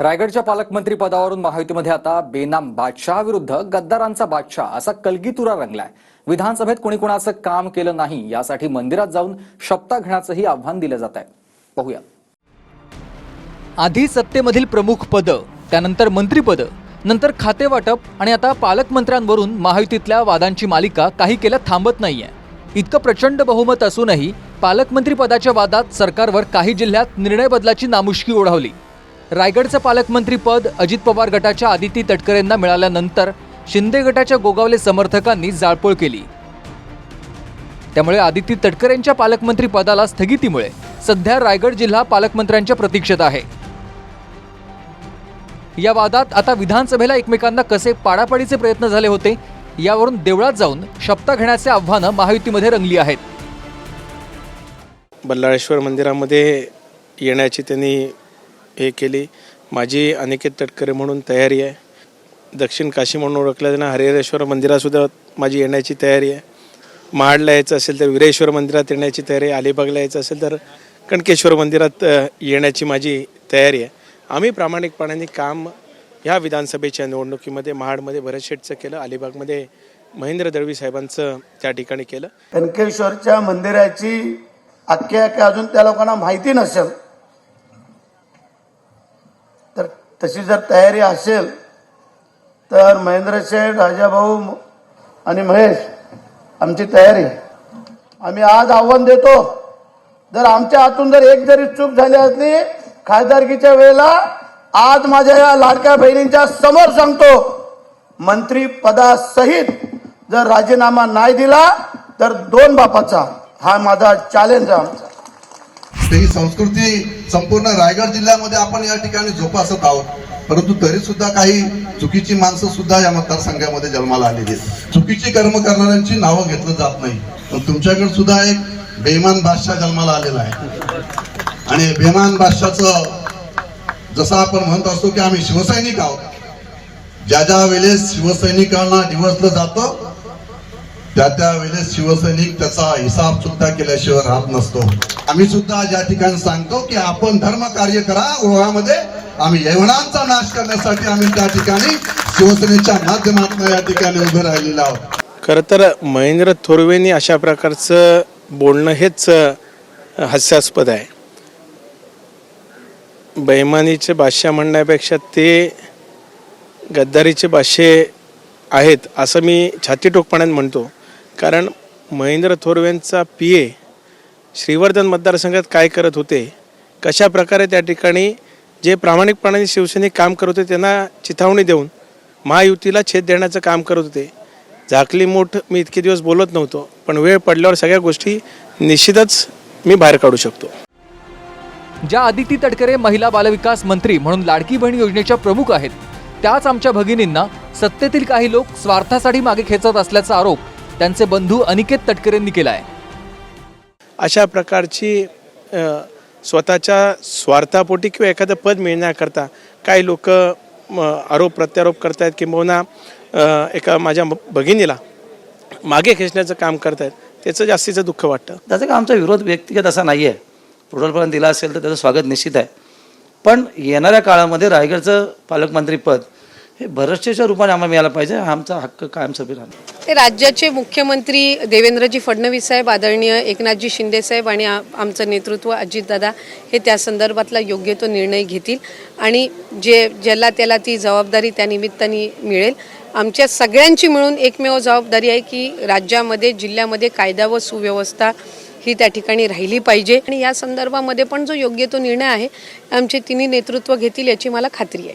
रायगडच्या पालकमंत्री पदावरून महायुतीमध्ये आता बेनाम बादशाह विरुद्ध गद्दारांचा बादशाह असा कलगीतुरा रंगलाय. विधानसभेत कोणी कोणाचं काम केलं नाही यासाठी मंदिरात जाऊन शपथा घेण्याचंही आव्हान दिलं जात आहे पाहूया आधी सत्तेमधील प्रमुख पदं त्यानंतर मंत्रीपद नंतर खाते वाटप आणि आता पालकमंत्र्यांवरून महायुतीतल्या वादांची मालिका काही केल्या थांबत नाहीये. इतकं प्रचंड बहुमत असूनही पालकमंत्री पदाच्या वादात सरकारवर काही जिल्ह्यात निर्णय बदलाची नामुष्की ओढावली. रायगडचं पालकमंत्री पद अजित पवार गटाच्या आदिती तटकरेंना मिळाल्यानंतर शिंदे गटाच्या गोगावले समर्थकांनी जाळपोळ केली. त्यामुळे आदिती तटकरेंच्या पालकमंत्री पदाला स्थगितीमुळे सध्या रायगड जिल्हा पालकमंत्र्यांच्या प्रतीक्षेत आहे. या वादात आता विधानसभेला एकमेकांना कसे पाडापाडीचे प्रयत्न झाले होते यावरून देवळात जाऊन शपथा घेण्याचे आव्हानं महायुतीमध्ये रंगली आहेत. बल्लाळेश्वर मंदिरामध्ये येण्याची त्यांनी हे केली. माझी अनिकेत तटकरे म्हणून तयारी आहे. दक्षिण काशी म्हणून ओळखलं जाणं हरिहरेश्वर मंदिरातसुद्धा माझी येण्याची तयारी आहे. महाडला यायचं असेल तर विरेश्वर मंदिरात येण्याची तयारी आहे. अलिबागला यायचं असेल तर कणकेश्वर मंदिरात येण्याची माझी तयारी आहे. आम्ही प्रामाणिकपणाने काम ह्या विधानसभेच्या निवडणुकीमध्ये महाडमध्ये भरत शेठचं केलं. अलिबागमध्ये महेंद्र दळवी साहेबांचं त्या ठिकाणी केलं. कनकेश्वरच्या मंदिराची आख्यायिका अजून त्या लोकांना माहिती नसेल तर तशी जर तयारी असेल तर महेंद्र शेठ राजाभाऊ आणि महेश आमची तयारी. आम्ही आज आव्हान देतो जर आमच्या हातून जर एक जरी चूक झाली असली खासदारकीच्या वेळेला आज माझ्या या लाडक्या बहिणींच्या समोर सांगतो मंत्री पदासहित जर राजीनामा नाही दिला तर दोन बापाचा हा माझा चॅलेंज आहे आमचा. ही संस्कृती संपूर्ण रायगड जिल्ह्यामध्ये आपण या ठिकाणी जोपासत आहोत. परंतु तरी सुद्धा काही चुकीची माणसं सुद्धा या मतदारसंघामध्ये जन्माला आलेली आहेत. चुकीची कर्म करणाऱ्यांची नावं घेतलं जात नाही. पण तुमच्याकडे सुद्धा एक बेमान बादशाह जन्माला आलेला आहे. आणि बेमान बादशाचं जसं आपण म्हणत असतो की आम्ही शिवसैनिक आहोत. ज्या ज्या वेळेस शिवसैनिकांना डिवसलं जातं त्या त्या वेळेस शिवसैनिक त्याचा हिसाब सुद्धा केल्याशिवाय राहत नसतो. आम्ही सुद्धा ज्या ठिकाणी सांगतो की आपण धर्म कार्य करा ओळामध्ये आम्ही यवनांचा नाश करण्यासाठी आम्ही त्या ठिकाणी शिवसेनेच्या माध्यमातून या ठिकाणी उभे राहिलेलो आहोत. खरं तर महेंद्र थोरवेंनी अशा प्रकारचं बोलणं हेच हास्यास्पद आहे. बैमानीचे भाष्य म्हणण्यापेक्षा ते गद्दारीचे भाष्य आहेत असं मी छातीटोकपणाने म्हणतो. कारण महेंद्र थोरवेंचा पी ए श्रीवर्धन मतदारसंघात काय करत होते कशा प्रकारे त्या ठिकाणी जे प्रामाणिकपणाने शिवसैनिक काम करत होते त्यांना चिथावणी देऊन महायुतीला छेद देण्याचं काम करत होते. झाकली मूठ मी इतके दिवस बोलत नव्हतो पण वेळ पडल्यावर सगळ्या गोष्टी निश्चितच मी बाहेर काढू शकतो. ज्या आदिती तटकरे महिला बालविकास मंत्री म्हणून लाडकी बहीण योजनेच्या प्रमुख आहेत त्याच आमच्या भगिनींना सत्तेतील काही लोक स्वार्थासाठी मागे खेचत असल्याचा आरोप त्यांचे बंधू अनिकेत तटकरेंनी केला आहे अशा प्रकारची स्वतःच्या स्वार्थापोटी किंवा एखादं पद मिळण्याकरता काही लोक आरोप प्रत्यारोप करतायत किंबहुना एका माझ्या भगिनीला मागे खेचण्याचं काम करतायत त्याचं जास्तीचं दुःख वाटतं. त्याचा का आमचा विरोध व्यक्तिगत असा नाही आहे पुढारपर्यंत दिला असेल तर त्याचं स्वागत निश्चित आहे. पण येणाऱ्या काळामध्ये रायगडचं पालकमंत्रीपद हे भरतशेच्या रूपाने आम्हाला मिळालं पाहिजे. आमचा हक्क कायमस्वरूपी राहणार. ते राज्याचे मुख्यमंत्री देवेंद्रजी फडणवीस साहेब आदरणीय एकनाथजी शिंदे साहेब आणि आमचं नेतृत्व अजितदादा हे त्या संदर्भातला योग्य तो निर्णय घेतील. आणि जे ज्याला त्याला ती जबाबदारी त्या निमित्ताने मिळेल. आमच्या सगळ्यांची मिळून एकमेव जबाबदारी आहे की राज्यामध्ये जिल्ह्यामध्ये कायदा व सुव्यवस्था ही त्या ठिकाणी राहिली पाहिजे. आणि या संदर्भामध्ये पण जो योग्य तो निर्णय आहे आमचे तिन्ही नेतृत्व घेतील याची मला खात्री आहे.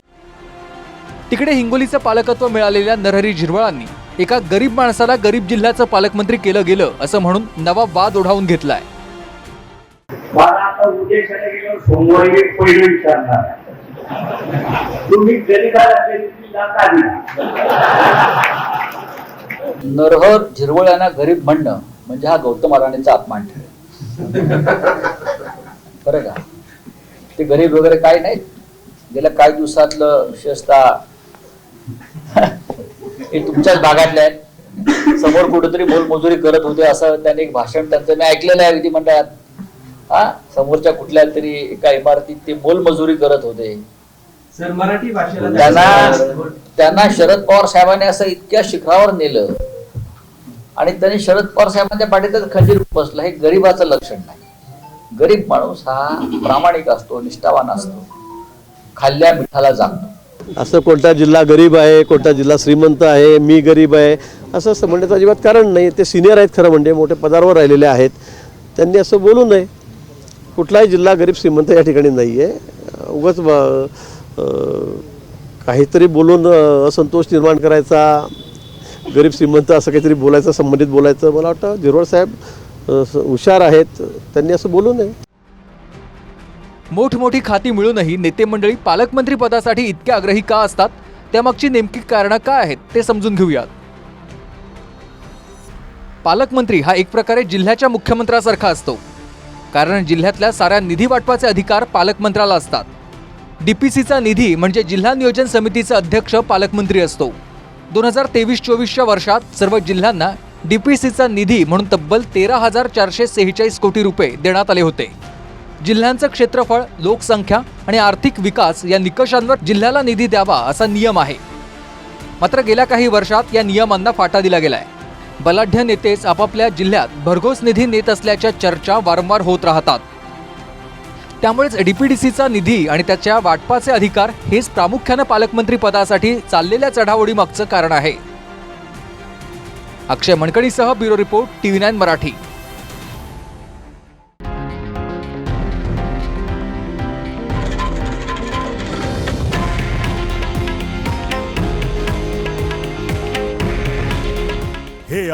तिकडे हिंगोलीचं पालकत्व मिळालेल्या नरहरी झिरवळांनी एका गरीब माणसाला गरीब जिल्ह्याचं पालकमंत्री केलं गेलं असं म्हणून नवा वाद ओढावून घेतलाय. सोमवारी पहिलं विचारणार. तुम्ही नरहर झिरवळ यांना गरीब म्हणणं म्हणजे हा गौतम अडाणीचा अपमान. ठरेल बरं का? ते गरीब वगैरे काय नाहीत. गेल्या काही दिवसातलं विशेषतः हे तुमच्याच भागातले आहेत. समोर कुठेतरी मोलमजुरी करत होते असं त्याने एक भाषण त्यांचं मी ऐकलेलं आहे विधिमंडळात. हा? समोरच्या कुठल्या तरी एका इमारतीत ते मोलमजुरी करत होते. सर मराठी भाषेला त्यांना त्यांना शरद पवार साहेबांनी असं इतक्या शिखरावर नेलं. आणि त्यांनी शरद पवार साहेबांच्या पाठीतच खंजीर बसलं. हे गरीबाचं लक्षण नाही. गरीब माणूस हा प्रामाणिक असतो निष्ठावान असतो. खाल्ल्या मिठाला जाणतो असं कोणता जिल्हा गरीब आहे कोणता जिल्हा श्रीमंत आहे मी गरीब आहे असं असं म्हणण्याचं अजिबात कारण नाही. ते सिनियर आहेत खरं म्हणजे मोठे पदावर राहिलेले आहेत. त्यांनी असं बोलू नये. कुठलाही जिल्हा गरीब श्रीमंत या ठिकाणी नाही आहे उगाच काहीतरी बोलून असंतोष निर्माण करायचा गरीब श्रीमंत असं काहीतरी बोलायचं संबंधित बोलायचं. मला वाटतं झिरवळ साहेब स- हुशार आहेत. त्यांनी असं बोलू नये. मोठमोठी खाती मिळूनही नेते मंडळी पालकमंत्री पदासाठी इतक्या आग्रही का असतात? त्यामागची नेमकी कारणं काय आहेत ते समजून घेऊयात. पालकमंत्री हा एक प्रकारे जिल्ह्याच्या मुख्यमंत्र्यासारखा असतो. कारण जिल्ह्यातल्या साऱ्या निधी वाटपाचे अधिकार पालकमंत्र्याला असतात. डीपीसीचा निधी म्हणजे जिल्हा नियोजन समितीचा अध्यक्ष पालकमंत्री असतो. दोन हजार तेवीस चोवीसच्या वर्षात सर्व जिल्ह्यांना डीपीसीचा निधी म्हणून तब्बल तेरा हजार चारशे सेहेचाळीस कोटी रुपये देण्यात आले होते. जिल्ह्यांचं क्षेत्रफळ लोकसंख्या आणि आर्थिक विकास या निकषांवर जिल्ह्याला निधी द्यावा असा नियम आहे. मात्र गेल्या काही वर्षात या नियमांना फाटा दिला गेलाय. बलाढ्य नेतेच आपापल्या जिल्ह्यात भरघोस निधी नेत असल्याच्या चर्चा वारंवार होत राहतात. त्यामुळेच डीपीडीसीचा निधी आणि त्याच्या वाटपाचे अधिकार हेच प्रामुख्यानं पालकमंत्री पदासाठी चाललेल्या चढाओढीमागचं कारण आहे. Akshay मणकणीसह bureau report TV nine Marathi.